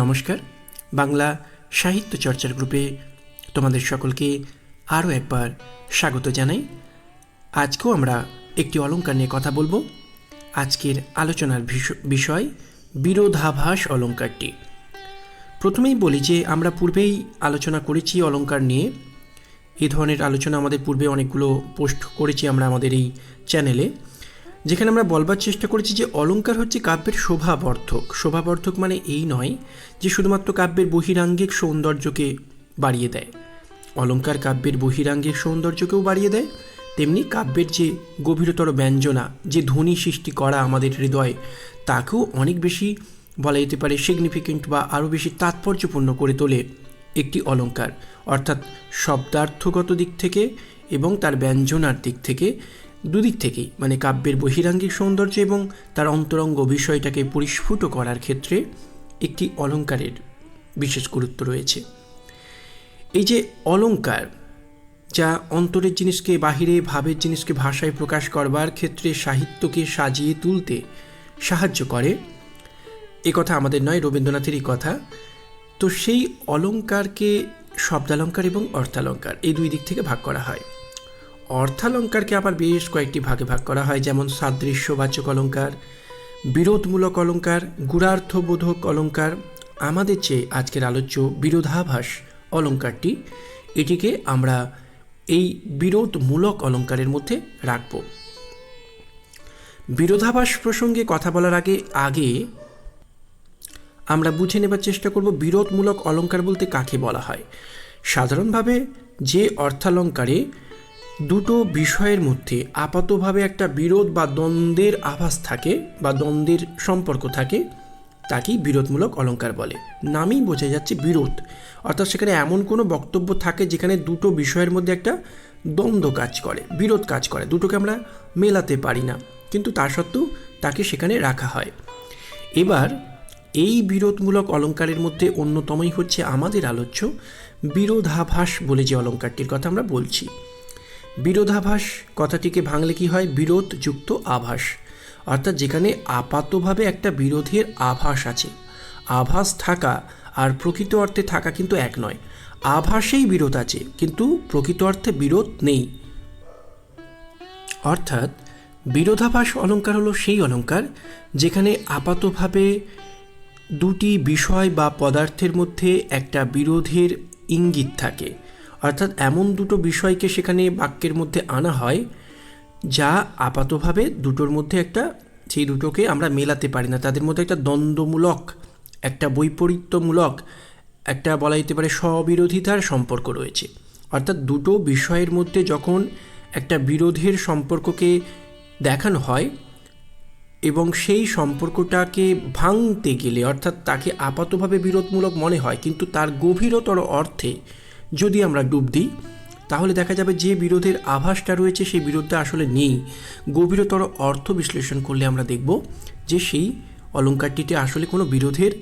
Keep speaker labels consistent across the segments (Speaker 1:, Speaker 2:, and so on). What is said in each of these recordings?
Speaker 1: নমস্কার। বাংলা সাহিত্য চর্চার গ্রুপে তোমাদের সকলকে আরও একবার স্বাগত জানাই। আজকেও আমরা একটি অলঙ্কার নিয়ে কথা বলব। আজকের আলোচনার বিষয় বিরোধাভাস অলঙ্কারটি প্রথমেই বলি যে আমরা পূর্বেই আলোচনা করেছি অলঙ্কার নিয়ে। এ ধরনের আলোচনা আমাদের পূর্বে অনেকগুলো পোস্ট করেছি আমরা আমাদের এই চ্যানেলে। যেখানে আমরা বলবার চেষ্টা করেছি যে অলঙ্কার হচ্ছে কাব্যের শোভাবর্ধক। শোভাবর্ধক মানে এই নয় যে শুধুমাত্র কাব্যের বহিরাঙ্গিক সৌন্দর্যকে বাড়িয়ে দেয়। অলঙ্কার কাব্যের বহিরাঙ্গিক সৌন্দর্যকেও বাড়িয়ে দেয়। তেমনি কাব্যের যে গভীরতর ব্যঞ্জনা, যে ধ্বনি সৃষ্টি করা আমাদের হৃদয়, তাকেও অনেক বেশি বলা যেতে পারে সিগনিফিকেন্ট বা আরও বেশি তাৎপর্যপূর্ণ করে তোলে একটি অলঙ্কার। অর্থাৎ শব্দার্থগত দিক থেকে এবং তার ব্যঞ্জনার দিক থেকে দুদিক থেকেই মানে কাব্যের বহিরাঙ্গিক সৌন্দর্য এবং তার অন্তরঙ্গ বিষয়টাকে পরিস্ফুট করার ক্ষেত্রে একটি অলঙ্কারের বিশেষ গুরুত্ব রয়েছে। এই যে অলঙ্কার, যা অন্তরের জিনিসকে, বাহিরে ভাবের জিনিসকে ভাষায় প্রকাশ করবার ক্ষেত্রে সাহিত্যকে সাজিয়ে তুলতে সাহায্য করে, এ কথা আমাদের নয়, রবীন্দ্রনাথেরই কথা। তো সেই অলঙ্কারকে শব্দালঙ্কার এবং অর্থালঙ্কার, এই দুই দিক থেকে ভাগ করা হয়। অর্থালঙ্কারকে আবার বেশ কয়েকটি ভাগে ভাগ করা হয়, যেমন সাদৃশ্যবাচক অলঙ্কার, বিরোধমূলক অলঙ্কার গুণার্থবোধক অলঙ্কার। আমাদের চেয়ে আজকের আলোচ্য বিরোধাভাস অলঙ্কারটি। এটিকে আমরা এই বিরোধমূলক অলঙ্কারের মধ্যে রাখব। বিরোধাভাস প্রসঙ্গে কথা বলার আগে আগে আমরা বুঝে নেবার চেষ্টা করব বিরোধমূলক অলঙ্কার বলতে কাকে বলা হয়। সাধারণভাবে যে অর্থালঙ্কারে দুটো বিষয়ের মধ্যে আপাতভাবে একটা বিরোধ বা দ্বন্দ্বের আভাস থাকে বা দ্বন্দ্বের সম্পর্ক থাকে, তাকেই বিরোধমূলক অলঙ্কার বলে। নামই বোঝা যাচ্ছে বিরোধ। অর্থাৎ সেখানে এমন কোনো বক্তব্য থাকে যেখানে দুটো বিষয়ের মধ্যে একটা দ্বন্দ্ব কাজ করে, বিরোধ কাজ করে। দুটোকে আমরা মেলাতে পারি না, কিন্তু তা সত্ত্বেও তাকে সেখানে রাখা হয়। এবার, এই বিরোধমূলক অলঙ্কারের মধ্যে অন্যতমই হচ্ছে আমাদের আলোচ্য বিরোধাভাস বলে যে অলঙ্কারটির কথা আমরা বলছি। বিরোধাভাস, কথাটিকে ভাঙলে কি হয়? বিরোধযুক্ত আভাস। অর্থাৎ যেখানে আপাতভাবে একটা বিরোধের আভাস আছে। আভাস থাকা আর প্রকৃত অর্থে থাকা কিন্তু এক নয়। আভাসেই বিরোধ আছে, কিন্তু প্রকৃত অর্থে বিরোধ নেই। অর্থাৎ বিরোধাভাস অলঙ্কার হলো সেই অলঙ্কার যেখানে আপাতভাবে দুটি বিষয় বা পদার্থের মধ্যে একটা বিরোধের ইঙ্গিত থাকে। অর্থাৎ এমন দুটো বিষয়কে সেখানে বাক্যের মধ্যে আনা হয় যা আপাতভাবে দুটোর মধ্যে একটা, সেই দুটোকে আমরা মেলাতে পারি না। তাদের মধ্যে একটা দ্বন্দ্বমূলক, একটা বৈপরীত্যমূলক, একটা বলা যেতে পারে স্ববিরোধিতার সম্পর্ক রয়েছে। অর্থাৎ দুটো বিষয়ের মধ্যে যখন একটা বিরোধের সম্পর্ককে দেখানো হয় এবং সেই সম্পর্কটাকে ভাঙতে গেলে, অর্থাৎ তাকে আপাতভাবে বিরোধমূলক মনে হয়, কিন্তু তার গভীরতর অর্থে যদি আমরা ডুব দিই, তাহলে দেখা যাবে যে বিরোধের আভাসটা রয়েছে সেই বিরোধটা আসলে নেই। গভীরতর অর্থ বিশ্লেষণ করলে আমরা দেখব যে সেই অলঙ্কারটিতে আসলে কোনো বিরোধের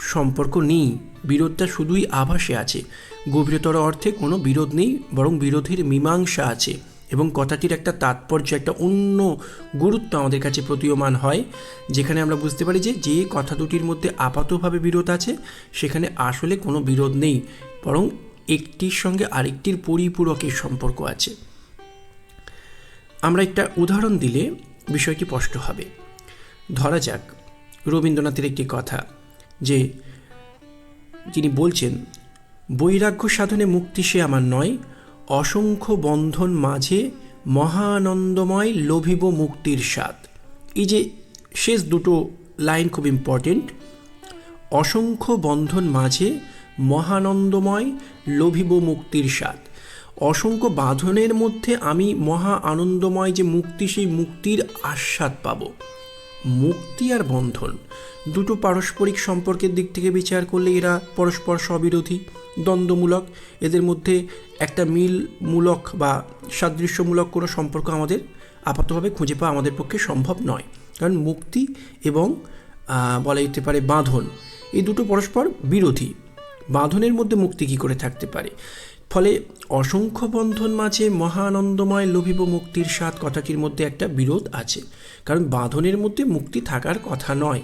Speaker 1: সম্পর্ক নেই। বিরোধটা শুধুই আভাসে আছে। গভীরতর অর্থে কোনো বিরোধ নেই, বরং বিরোধের মীমাংসা আছে এবং কথাটির একটা তাৎপর্য, একটা অন্য গুরুত্ব আমাদের কাছে প্রতীয়মান হয়, যেখানে আমরা বুঝতে পারি যে যে কথা দুটির মধ্যে আপাতভাবে বিরোধ আছে, সেখানে আসলে কোনো বিরোধ নেই, বরং একটির সঙ্গে আরেকটির পরিপূরকের সম্পর্ক আছে। আমরা একটা উদাহরণ দিলে বিষয়টি স্পষ্ট হবে। ধরা যাক, রবীন্দ্রনাথের একটি কথা যে যিনি বলছেন, বৈরাগ্য সাধনে মুক্তি সে আমার নয়, অসংখ্য বন্ধন মাঝে মহানন্দময় লোভিব মুক্তির স্বাদ। এই যে শেষ দুটো লাইন খুব ইম্পর্টেন্ট অসংখ্য বন্ধন মাঝে মহানন্দময় লোভিব মুক্তির স্বাদ। অসংখ্য বাঁধনের মধ্যে আমি মহা আনন্দময় যে মুক্তি, সেই মুক্তির আস্বাদ পাব। মুক্তি আর বন্ধন, দুটো পারস্পরিক সম্পর্কের দিক থেকে বিচার করলে এরা পরস্পর স্ববিরোধী, দ্বন্দ্বমূলক। এদের মধ্যে একটা মিলমূলক বা সাদৃশ্যমূলক কোনো সম্পর্ক আমাদের আপাতভাবে খুঁজে পাওয়া আমাদের পক্ষে সম্ভব নয়। কারণ মুক্তি এবং বলা যেতে পারে বাঁধন, এই দুটো পরস্পর বিরোধী। বাঁধনের মধ্যে মুক্তি কী করে থাকতে পারে? ফলে অসংখ্য বন্ধন মাঝে মহানন্দময় লোভিব মুক্তির স্বাদ কথাটির মধ্যে একটা বিরোধ আছে। কারণ বাঁধনের মধ্যে মুক্তি থাকার কথা নয়।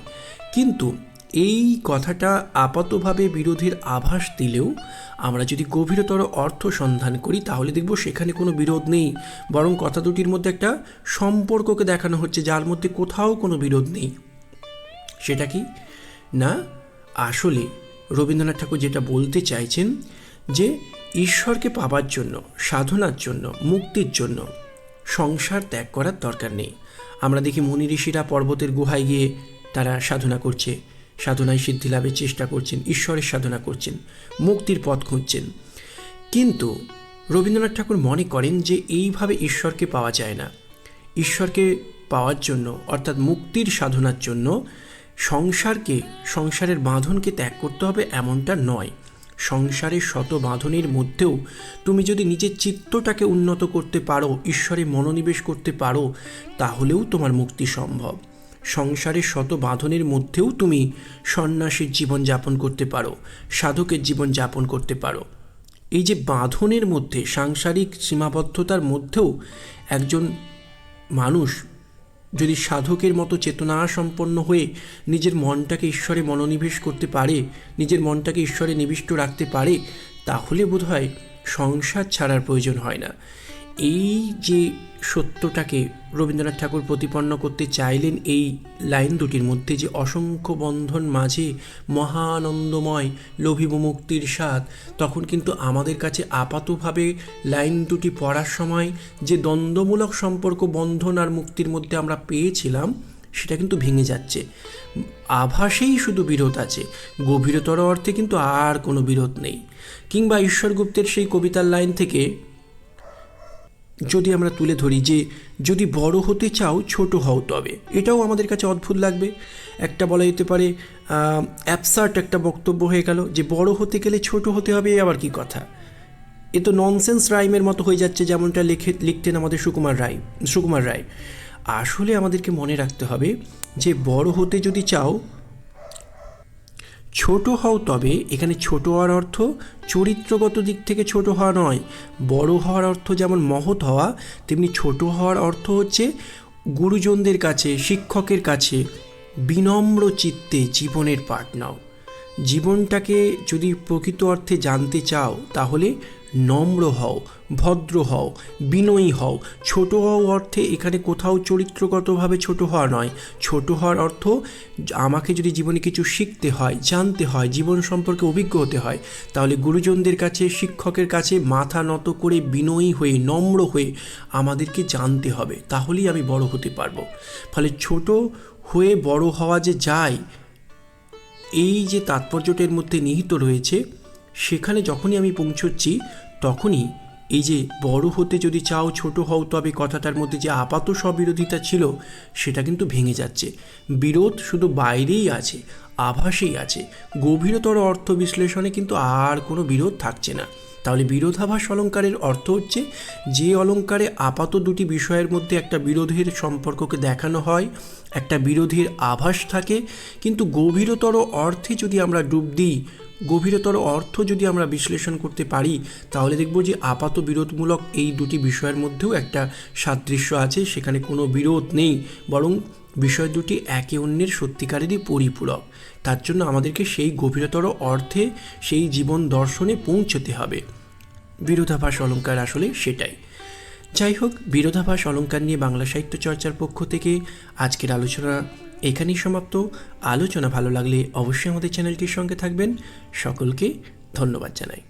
Speaker 1: কিন্তু এই কথাটা আপাতভাবে বিরোধের আভাস দিলেও আমরা যদি গভীরতর অর্থ সন্ধান করি, তাহলে দেখব সেখানে কোনো বিরোধ নেই। বরং কথা দুটির মধ্যে একটা সম্পর্ককে দেখানো হচ্ছে, যার মধ্যে কোথাও কোনো বিরোধ নেই। সেটা কি? না, আসলে রবীন্দ্রনাথ ঠাকুর যেটা বলতে চাইছেন যে ঈশ্বরকে পাবার জন্য, সাধনার জন্য, মুক্তির জন্য সংসার ত্যাগ করার দরকার নেই। আমরা দেখি মুনি ঋষিরা পর্বতের গুহায় গিয়ে তারা সাধনা করছে, সাধনায় সিদ্ধি লাভের চেষ্টা করছেন, ঈশ্বরের সাধনা করছেন, মুক্তির পথ খুঁজছেন। কিন্তু রবীন্দ্রনাথ ঠাকুর মনে করেন যে এইভাবে ঈশ্বরকে পাওয়া যায় না। ঈশ্বরকে পাওয়ার জন্য, অর্থাৎ মুক্তির সাধনার জন্য সংসারকে, সংসারের বাঁধনকে ত্যাগ করতে হবে এমনটা নয়। সংসারের শত বাঁধনের মধ্যেও তুমি যদি নিজের চিত্তটাকে উন্নত করতে পারো, ঈশ্বরে মনোনিবেশ করতে পারো, তাহলেও তোমার মুক্তি সম্ভব। সংসারের শত বাঁধনের মধ্যেও তুমি সন্ন্যাসীর জীবন যাপন করতে পারো, সাধকের জীবন যাপন করতে পারো। এই যে বাঁধনের মধ্যে, সাংসারিক সীমাবদ্ধতার মধ্যেও একজন মানুষ যদি সাধকের মতো চেতনা সম্পন্ন হয়ে নিজের মনটাকে ঈশ্বরে মনোনিবেশ করতে পারে, নিজের মনটাকে ঈশ্বরে নিবিষ্ট রাখতে পারে, তাহলে বোধহয় সংসার ছাড়ার প্রয়োজন হয় না। এই যে সত্যটাকে রবীন্দ্রনাথ ঠাকুর প্রতিপন্ন করতে চাইলেন, এই লাইন দুটির মধ্যে যে অসংখ্য বন্ধন মাঝে মহানন্দময় লোভিব মুক্তির স্বাদ, তখন কিন্তু আমাদের কাছে আপাতভাবে লাইন দুটি পড়ার সময় যে দ্বন্দ্বমূলক সম্পর্ক, বন্ধন আর মুক্তির মধ্যে আমরা পেয়েছিলাম, সেটা কিন্তু ভেঙে যাচ্ছে। আভাসেই শুধু বিরোধ আছে, গভীরতর অর্থে কিন্তু আর কোনো বিরোধ নেই। কিংবা ঈশ্বরগুপ্তের সেই কবিতার লাইন থেকে যদি আমরা তুলে ধরি যে যদি বড় হতে চাও, ছোট হও তবে। এটাও আমাদের কাছে অদ্ভুত লাগবে। একটা বলা যেতে পারে অ্যাবসার্ট একটা বক্তব্য হয়ে গেল যে বড় হতে গেলে ছোট হতে হবে আবার কি কথা? এ তো ননসেন্স রাইমের মতো হয়ে যাচ্ছে যেমনটা লিখে, লিখতেন আমাদের সুকুমার রায় সুকুমার রায়। আসলে আমাদেরকে মনে রাখতে হবে যে বড় হতে যদি চাও ছোট হও তবে, এখানে ছোট হওয়ার অর্থ চরিত্রগত দিক থেকে ছোট হওয়া নয়। বড় হওয়ার অর্থ যেমন মহৎ হওয়া, তেমনি ছোট হওয়ার অর্থ হচ্ছে গুরুজনদের কাছে, শিক্ষকের কাছে। বিনম্র চিত্তে জীবনের পাঠ নাও। জীবনটাকে যদি প্রকৃত অর্থে জানতে চাও, তাহলে নম্র হও, ভদ্র হও, বিনয়ী হও। ছোট হও অর্থে এখানে কোথাও চরিত্রগতভাবে ছোট হওয়া নয়। ছোট হওয়ার অর্থ আমাকে যদি জীবনে কিছু শিখতে হয়, জানতে হয়, জীবন সম্পর্কে অভিজ্ঞ হতে হয়, তাহলে গুরুজনদের কাছে, শিক্ষকের কাছে মাথা নত করে বিনয়ী হয়ে, নম্র হয়ে আমাদেরকে জানতে হবে। তাহলেই আমি বড় হতে পারব। ফলে ছোট হয়ে বড় হওয়া যে যায়, এই যে তাৎপর্যটার মধ্যে নিহিত রয়েছে, সেখানে যখনই আমি পৌঁছচ্ছি তখনই এই যে বড় হতে যদি চাও, ছোট হও, তবে কথাটার মধ্যে যে আপাত স্ববিরোধিতা ছিল, সেটা কিন্তু ভেঙে যাচ্ছে। বিরোধ শুধু বাইরেই আছে, আভাসেই আছে। গভীরতর অর্থ বিশ্লেষণে কিন্তু আর কোনো বিরোধ থাকছে না। তাহলে বিরোধাভাস অলঙ্কারের অর্থ হচ্ছে, যে অলঙ্কারে আপাত দুটি বিষয়ের মধ্যে একটা বিরোধের সম্পর্ককে দেখানো হয়, একটা বিরোধের আভাস থাকে, কিন্তু গভীরতর অর্থে যদি আমরা ডুব দিই গভীরতর অর্থ যদি আমরা বিশ্লেষণ করতে পারি, তাহলে দেখব যে আপাত বিরোধমূলক এই দুটি বিষয়ের মধ্যেও একটা সাদৃশ্য আছে, সেখানে কোনো বিরোধ নেই, বরং বিষয় দুটি একে অন্যের সত্যিকারেরই পরিপূরক। তার জন্য আমাদেরকে সেই গভীরতর অর্থে সেই জীবন দর্শনে পৌঁছতে হবে। বিরোধাভাস অলঙ্কার আসলে সেটাই। যাই হোক, বিরোধাভাস অলঙ্কার নিয়ে বাংলা সাহিত্য চর্চার পক্ষ থেকে আজকের আলোচনা এখানেই সমাপ্ত। আলোচনা ভালো লাগলে অবশ্যই আমাদের চ্যানেলটির সঙ্গে থাকবেন। সকলকে ধন্যবাদ জানাই।